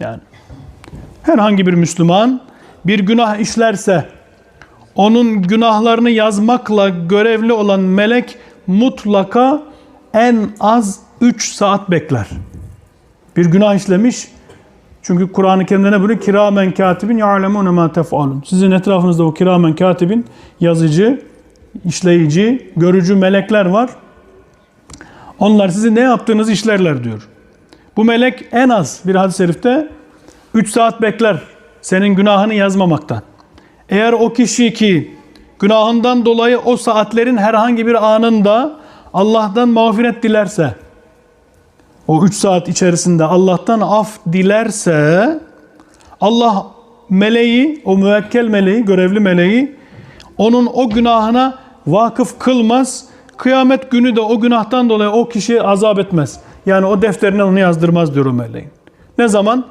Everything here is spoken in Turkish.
Yani herhangi bir Müslüman bir günah işlerse onun günahlarını yazmakla görevli olan melek mutlaka en az 3 saat bekler. Bir günah işlemiş. Çünkü Kur'an-ı Kerim'de ne böyle? Kiramen katibin ya'lemune ma tef'alun. Sizin etrafınızda o kiramen katibin yazıcı, işleyici, görücü melekler var. Onlar sizin ne yaptığınızı işlerler diyor. Bu melek en az bir hadis-i şerifte 3 saat bekler senin günahını yazmamaktan. Eğer o kişi ki günahından dolayı o saatlerin herhangi bir anında Allah'tan mağfiret dilerse, o 3 saat içerisinde Allah'tan af dilerse, Allah meleği, o müvekkel meleği, görevli meleği onun o günahına vakıf kılmaz. Kıyamet günü de o günahtan dolayı o kişiyi azap etmez. Yani o defterine onu yazdırmaz diyor o meleğin. Ne zaman?